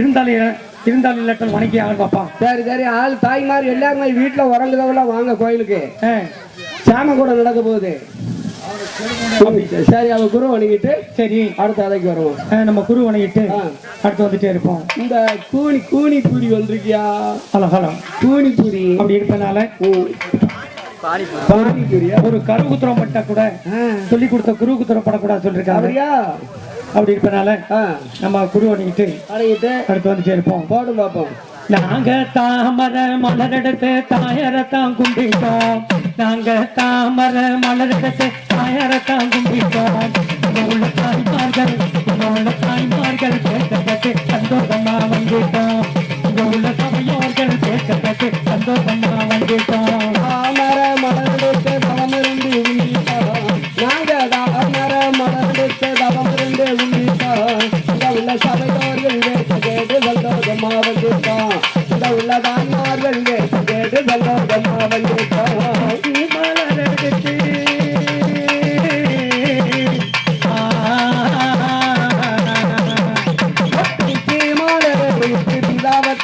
இருந்தாலும் இருந்தாலும் இல்லாட்டம் வணங்கி ஆகணும் பாப்பா சரி சரி ஆள் தாய்மார் எல்லாருமே வீட்டுல உறங்குதவங்கள வாங்க கோயிலுக்கு. சாம கூட நடக்க போகுது. சரி. அவ குரு வணங்கிட்டு சரி. அடுத்த அதைக்கு வருவோம். நம்ம குரு வணங்கிட்டு. அடுத்து வந்துட்டே இருப்போம். இந்த கூனி கூனி பூரி வந்திருக்கியா? Hello hello. கூனி பூரி. அப்படி இருப்பனால ஒரு கருகுத்திரம் பட்டா கூட சொல்லி கொடுத்த குருகுத்திரம் படக்கூடாது சொல்லிருக்காங்க. அப்படி இருப்பனால நம்ம குரு வணங்கிட்டு வணங்கிட்டு அடுத்து வந்துட்டே இருப்போம் போடும் பார்ப்போம் நாங்க தாமர மலரெடுத்து தாயரத்தான் கும்பிட்டோம். நாங்க தாமர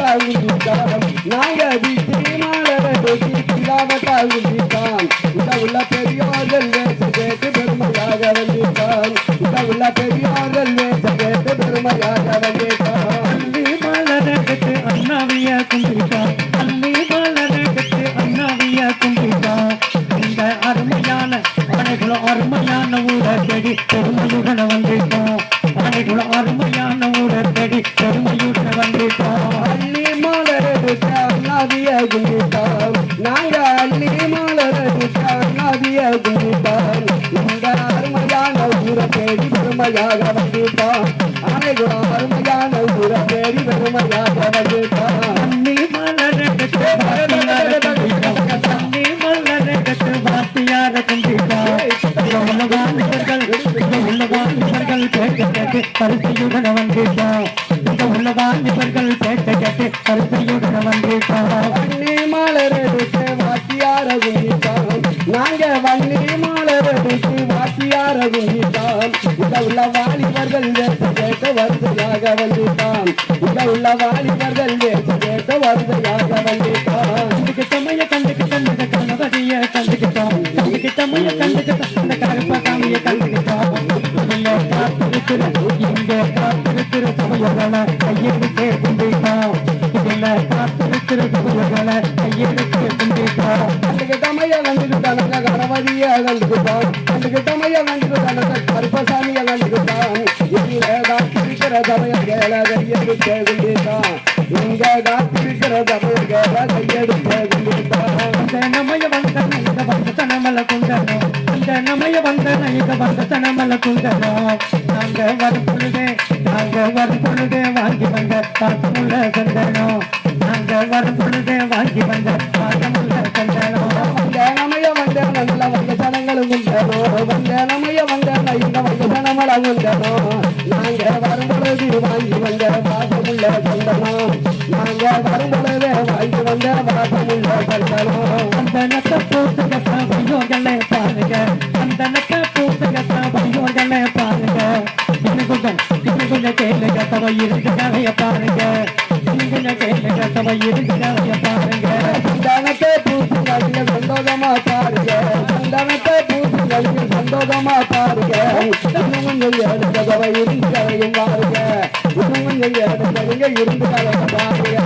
பிதாவத்தா உண்டிட்டோம் நாங்க வீட்டு மாலரெடுத்து பிதாவத்தா உண்டிட்டோம் இந்த உள்ள பெரியோர்கள் கேட்டு பெருமையாக உள்ள பெரியோர்கள் கேட்டு பெருமையாக மலரெடுத்து அண்ணாதிய இந்த அருமையான ஊரை தேடி பெருமையாக வந்துட்டோம் அனைவரும் அருமையான ஊரை தேடி பெருமையாக வந்துட்டோம் அள்ளி மலரெடுத்து வாத்தியார கும்பிட்டோம் வாத்தியார கும்பிட்டோம் இந்த உலகாமிசர்கள் கேட்டு பரிசையுடன் வந்துட்டோம் இந்த உலகாமிசர்கள் கேட்க கேட்டு பரிசையுடன் வந்துட்டோம் கும்பிட்டோம் உள்ள வாலிபர்கள் வேட்டு கேட்டு வருதையாக வந்துட்டோம் இந்த உள்ள வாலிபர்கள் வேட்டு கேட்டு வருதையாக வந்துட்டோம் கண்டுகிட்டமைய கண்டுகிட்டோம் இந்த கணவதிய கண்டுகிட்டோம் கண்டுகிட்டமைய கண்டுகிட்டோம் இந்த கருப்பசாமிய கண்டுகிட்டோம் இங்க காத்திருக்கிற இங்க காத்திருக்கிற சமயங்களை கையெடுத்து கும்பிட்டோம். இதுல காத்திருக்கிற சமயங்களை கையெடுத்து கும்பிட்டோம். கண்டமையா கண்டுக்கிட்டானுங்க கணபதியா கண்டுக்கிட்டான் கண்டுக்கிட்டமையா கண்டுக்கிட்டானுங்க கருப்பசாமியா கண்டுக்கிட்டான் எங்கதான் இருக்கிற சமயம் கேள கையெடுக்க குண்டிட்டான் எங்கதான் இருக்கிற வாங்கி வந்த பார்த்து சந்தனம். நாங்க வரும் பொழுதே வாங்கி வந்த பார்த்து உண்டனோ நாங்க வரும்பொழுது வாங்கி வந்த பாசமுள்ள சந்தனம் நாங்க வரும்பொழுது வாங்கி வந்த பாசமுள்ள சந்தனம் அந்த நத்த பையோர்களே பாருங்க. அந்த நத்த பையோர்களே பாருங்க. இன்னும் கொஞ்சம் இன்னும் கொஞ்சம் கேளுங்க தவ இருந்து பாருங்க. இன்னும் கொஞ்சம் கேளுங்க தவ இருந்து பாருங்க. சந்தனத்தை பூசுங்களுக்கு சந்தோஷமா பாருங்க. சந்தனத்தை பூசுங்களுக்கு சந்தோஷமா பாருங்க. இன்னும் கொஞ்சம் இருந்து கதையும் பாருங்க. இருந்து பாருங்க.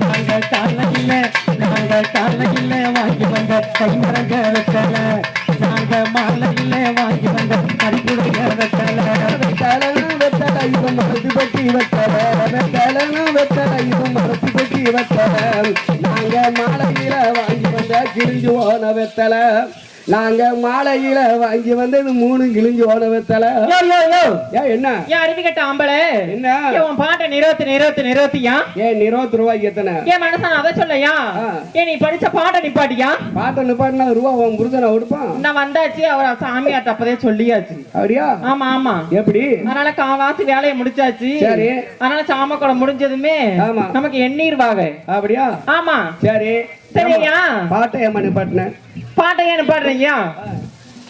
நாங்கள் காலையில் நாங்கள் காலையில் வாங்கி வந்த கைமரங்க வெத்தலை வெத்தலை வெத்தலனா வெத்தலை இது மரத்து பற்றி வெத்தலை. நாங்க மாலையில வாங்கி வந்த கிழிஞ்சு போன வெத்தலை. நாங்க மாலையில வாங்கி வந்தது மூணு கிழிஞ்சு போன வெத்தலை ஏன் என்ன? ஏன் அறிவிக்கட்ட ஆம்பளை? என்ன? உன் பாட்டை நிறுவத்து நிறுவத்து நிறுவத்தியா ஏன் இருபத்தி ரூபாய்க்கு எத்தனை ஏன் மனசான அதை சொல்லையா. ஏன் நீ படிச்ச பாட்டை நிப்பாட்டியா? பாட்டை நிப்பாட்டினா ரூபா உன் புருஷனை கொடுப்பான். நான் வந்தாச்சு அவர் சாமியார் அப்பதே சொல்லியாச்சு. அப்படியா? ஆமா ஆமா. எப்படி? அதனால காவாசி வேலையை முடிச்சாச்சு. சரி. அதனால சாமக்குளம் முடிஞ்சதுமே ஆமா. நமக்கு எண்ணீர் வாக. அப்படியா? ஆமா. சரி. சரியா? பாட்டை ஏமா நிப்பாட்டின? பாட்டை ஏன் நிப்பாடுறீங்க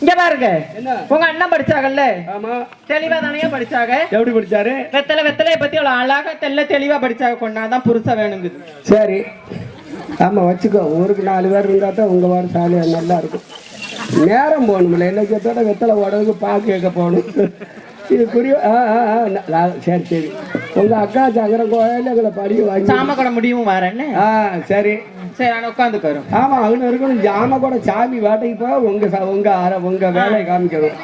இங்க பாருங்க. உங்க அண்ணன் படிச்சாங்கல்ல தெளிவா தானே படிச்சாங்க எப்படி படிச்சாரு? வெத்தலை வெத்தலைய பத்தி அவ்வளவு அழகா தெல்ல தெளிவா படிச்சாங்க கொண்டாதான் புருஷ வேணுங்குது. சரி. ஆமா வச்சுக்கோ. ஊருக்கு நாலு பேர் இருந்தா தான் உங்க வாரம் சாலியா? நல்லா இருக்கும். நேரம் போகணும்ல. என்ன கேட்டோட வெத்தலை ஓடதுக்கு பாக்கு கேட்க போகணும்? இது புரியும் ஆ ஆ சரி சரி. உங்க அக்கா சங்கர கோயில எங்களை படிக்க வாங்கி சாம கூட முடியும் வரேன்னு ஆ சரி. சரி நான் உட்காந்துக்கிறோம் ஆமா அவனு இருக்கணும். ஜாம கூட சாமி வேட்டைக்கு போக உங்க உங்க அர- உங்க வேலையை காமிக்கணும்.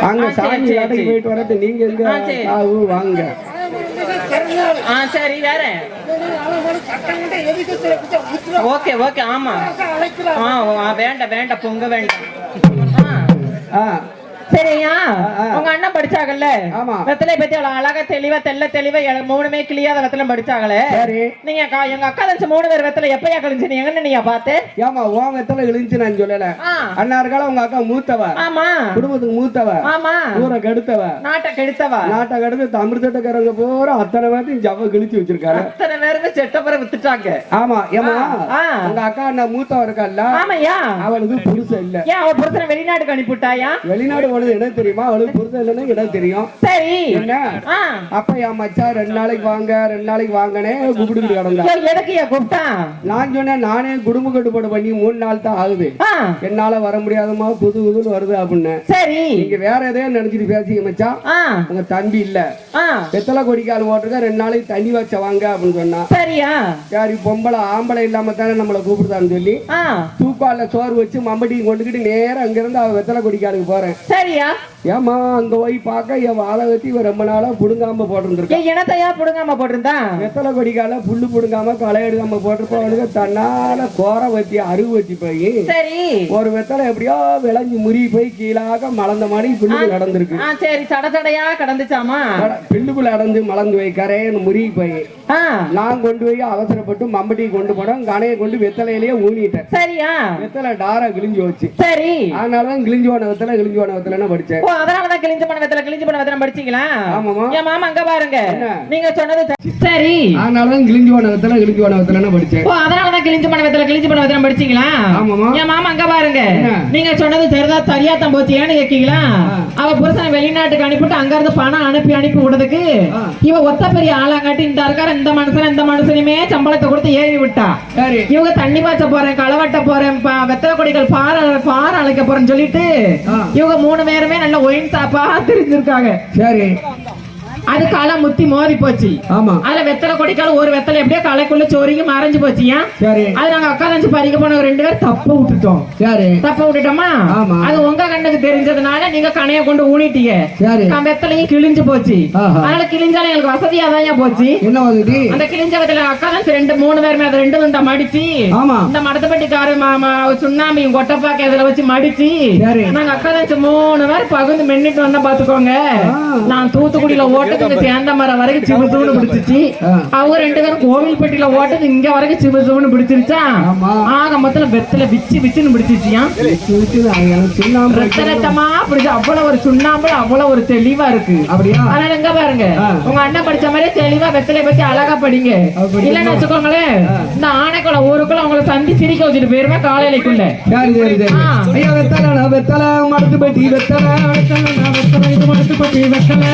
அங்க சாமி வேட்டைக்கு. போயிட்டு வரது நீங்க எங்க வாங்க. ஆ சரி வேற. ஓகே ஓகே ஆமா. ஆ வேண்டாம் வேண்டாம் பொங்க வேண்டாம். ஆ. சரியா. உங்க அண்ணன் படிச்சாங்கல்ல. வெத்தலை பத்தி அவ்வளவு அழகா தெளிவா தெல்ல தெளிவா மூணுமே கிளியாத வெத்தலை படிச்சாங்களே. நீங்க அக்கா- எங்க அக்கா தச்சு மூணு பேர் வெத்தலை எப்பயா கழிஞ்சு நீ எங்க நீங்க பாத்து ஏமா உன் வெத்தலை இழிஞ்சு நான் சொல்லல. அண்ணா இருக்கால உங்க அக்கா மூத்தவ. ஆமா. குடும்பத்துக்கு மூத்தவ. ஆமா. ஊரை கெடுத்தவ. நாட்டை கெடுத்தவா. நாட்டை கெடுத்து தமிழ் தட்டக்காரங்க பூரா அத்தனை பேர்த்தையும் ஜவ்வ கிழிச்சு வச்சிருக்காரு. அத்தனை பேருக்கு செட்டப்புற வித்துட்டாங்க. ஆமா ஏமா. உங்க அக்கா அண்ணா மூத்தவ இருக்கல்ல ஆமாய்யா. அவளுக்கு புருஷன் இல்ல. ஏன் அவ புருஷனை வெளிநாட்டுக்கு அனுப்பிவிட்டாயா? வெளிநாடு போனது இடம் தெரியுமா? அவளுக்கு புருஷன் இல்லைன்னு இடம் தெரியும். சரி. என்ன? அப்ப என் மச்சான் ரெண்டு நாளைக்கு வாங்க ரெண்டு நாளைக்கு வாங்கனே கூப்பிட்டு கிடந்தா. எதுக்குயா கூப்பிட்டா? நான் சொன்னேன் நானே குடும்ப கட்டுப்பாடு பண்ணி மூணு நாள் தான் ஆகுது. என்னால வர முடியாதம்மா புது புதுன்னு வருது அப்படின்னு. சரி. நீங்க வேற எதையோ நினைச்சிட்டு பேசிக்க மச்சான் உங்க தம்பி இல்ல. வெத்தலை கொடிக்கால் ஓட்டுருக்க ரெண்டு நாளைக்கு தண்ணி வச்ச வாங்க அப்படின்னு சொன்னா. சரியா? சரி பொம்பளை ஆம்பளை இல்லாம தானே நம்மளை கூப்பிடுதான்னு சொல்லி தூக்கால சோறு வச்சு மம்பட்டி கொண்டுக்கிட்டு நேரா அங்கிருந்து அவ வெத்தலை கொடிக்காலுக்கு போறேன். சரியா ஏமா அங்க போய் பார்க்க என் வாழை வச்சு இவன் ரொம்ப நாளா புடுங்காம போட்டிருந்திருக்கேன் இனத்தையா புடுங்காம போட்டிருந்தா? வெத்தலை கொடிக்கால புல்லு புடுங்காம களை எடுக்காம போட்டிருப்பவனுக்கு தன்னால கோர வச்சு அருகு வச்சு போய் சரி. ஒரு வெத்தலை எப்படியோ விளைஞ்சு முறி போய் கீழாக மலர்ந்த மாதிரி பில்லுக்குள்ள நடந்திருக்கு. சரி. சட சடையா கடந்துச்சாமா? பில்லுக்குள்ள அடந்து மலர்ந்து போய் கரையன்னு முறி போய் நான் கொண்டு போய் அவசரப்பட்டு மம்பட்டியை கொண்டு போனேன். கனையை கொண்டு வெத்தலையிலேயே ஊனிட்டேன். சரியா? வெத்தலை டாரா கிழிஞ்சு வச்சு சரி. அதனாலதான் கிழிஞ்சு போன வெத்தலை கிழிஞ்சு போன வெத்தலைன்னு படிச்சேன். ஓ அதனாலதான் கிழிஞ்ச பண்ண வெத்தலை கிழிஞ்ச பண்ண வெத்தலை படிச்சீங்களா? ஆமாமா என் மாமா அங்க பாருங்க? நீங்க சொன்னது சரி. அதனாலதான் கிழிஞ்சு போன வெத்தலை கிழிஞ்சு வெத்தலைன்னு படிச்சேன் ஓ அதனாலதான் கிழிஞ்ச பண்ண வெத்தலை கிழிஞ்ச பண்ண வெத்தலை படிச்சீங்களா? ஆமாமா என் மாமா அங்க பாருங்க? நீங்க சொன்னது சரிதா சரியா தான் போச்சு. ஏன்னு கேக்கீங்களா. அவ புருஷனை வெளிநாட்டுக்கு அனுப்பிட்டு அங்க இருந்து பணம் அனுப்பி அனுப்பி விடுறதுக்கு. இவ ஒத்த பெரிய ஆளாங்காட்டி இந்த இருக்கார இந்த மனுஷன் இந்த மனுஷனுமே சம்பளத்தை கொடுத்து ஏறி விட்டா. இவங்க தண்ணி பாய்ச்ச போறேன் களவட்ட போறேன் வெத்தலை கொடிகள் பாற பாற அழைக்க போறேன்னு சொல்லிட்டு. இவங்க மூணு பேருமே நல்ல ஒயின் சாப்பா தெரிஞ்சிருக்காங்க. சரி. அது களை முத்தி மோதி போச்சு. ஆமா. அதுல வெத்தலை கொடிக்கால ஒரு வெத்தலை எப்படியோ களைக்குள்ள சொருகி மறைஞ்சு போச்சு. சரி அது நாங்க தஞ்சு பறிக்க போன ரெண்டு பேரும் தப்பு விட்டுட்டோம். சரி தப்பு விட்டுட்டோமா. அது உங்க கண்ணுக்கு தெரிஞ்சதுனால நீங்க கணைய கொண்டு ஊனிட்டீங்க. சரி வெத்தலையும் கிழிஞ்சு போச்சு. அதனால கிழிஞ்சாலும் எங்களுக்கு வசதியா தான் போச்சு? என்ன வசதி? அந்த கிழிஞ்ச வெத்தலை அக்கா தான் ரெண்டு மூணு பேருமே அதை ரெண்டு இந்த மடிச்சு. ஆமா. இந்த மடத்தப்பட்டிக்காரு சுண்ணாம்பையும் கொட்டைப்பாக்க இதுல வச்சு மடிச்சு. நாங்க அக்கா தான் மூணு பேர் பகுந்து மென்னிட்டு வந்தா பாத்துக்கோங்க. நான் தூத்துக்குடியில ஓட்டதுக்கு தேந்த மரம் வரைக்கும் சிவசூன்னு பிடிச்சிச்சு. அவங்க ரெண்டு பேரும் கோவில்பட்டியில ஓட்டது இங்க வரைக்கும் சிவசூன்னு பிடிச்சிருச்சா. ஆக மொத்தம் வெத்தல விச்சு விச்சுன்னு பிடிச்சிச்சியா சுத்தி நான் எனக்கு சுண்ணாம்பு ரத்த ரத்தமா பிடிச்சு அவ்வளவு ஒரு சுண்ணாம்பு அவ்வளவு ஒரு தெளிவா இருக்கு. அப்படியா? அதனால எங்க பாருங்க. உங்க அண்ணன் படிச்ச மாதிரி தெளிவா வெத்தலை பத்தி அழகா படிங்க. இல்லன்னு வச்சுக்கோங்களேன். இந்த ஆனைக்குள்ள ஊருக்குள்ள உங்களை சந்தி சிரிக்க வச்சுட்டு போயிருவேன் காலையிலக்குள்ள. வெத்தலை வெத்தலை மடத்து பெட்டி வெத்தலை வெத்தலை இது மடத்து பெட்டி வெத்தலை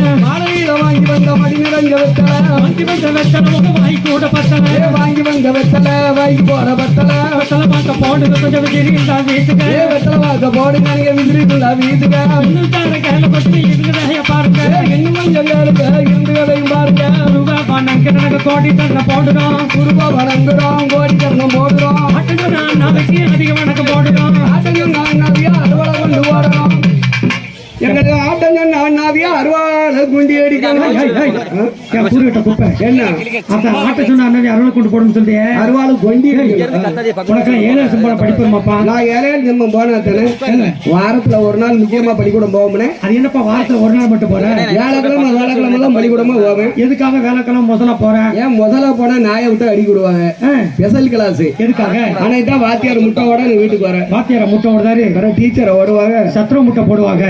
வாங்கி வந்த மடி நிறைஞ்ச வெத்தலை. வாங்கி வந்த வெத்தலை உங்க வாய் கூட பத்தலை. வாங்கி வந்த வெத்தலை வாங்கி போற வெத்தலை. வெத்தலை பார்க்க போடுது கொஞ்சம் விஜயிருந்தா வீட்டுக்கு வெத்தலை பார்க்க போடுங்க நீங்க விஜயிருந்தா வீட்டுக்கு இன்னும் தார கையில பத்தி இருக்குதா பாருங்க. இன்னும் கொஞ்சம் கேளுங்க இருந்து பாருங்க. ரூபா பணம் கிணக்கு கோடி தங்க போடுறோம். ரூபா வணங்குறோம் கோடி தங்க போடுறோம். நான் நாளைக்கு அதிக வணக்கம் போடுறோம். நான் நாவியா அறுவாலை கொண்டு ஓடுறோம் எங்களுக்கு ஆட்டங்கள் நான் நாவியா அறுவாலை குண்டி அடிக்கணும் என்ன? அந்த ஆட்ட சொன்ன அண்ணன் அருளை கொண்டு போடணும்னு சொல்லிட்டு அறுவாலை கொண்டி அடிக்கணும் உனக்கு ஏழு சம்பளம் படிப்போமாப்பா நான் ஏழையில் நம்ம போனா தானே வாரத்துல ஒரு நாள் முக்கியமா பள்ளிக்கூடம் போவோம்னே. அது என்னப்பா வாரத்துல ஒரு நாள் மட்டும் போற? வியாழக்கிழமை வேலைக்கிழமை எல்லாம் பள்ளிக்கூடமா போவேன். எதுக்காக வேலைக்கெல்லாம் முதல்ல போற? ஏன் முதல்ல போனா நாயை விட்டு அடிக்க விடுவாங்க ஸ்பெஷல் கிளாஸ் எதுக்காக? ஆனா இதான் வாத்தியார் முட்டையோட நீ வீட்டுக்கு வரேன். வாத்தியார முட்டை ஓடுதாரு? டீச்சரை வருவாங்க சத்ரு முட்டை போடுவாங்க.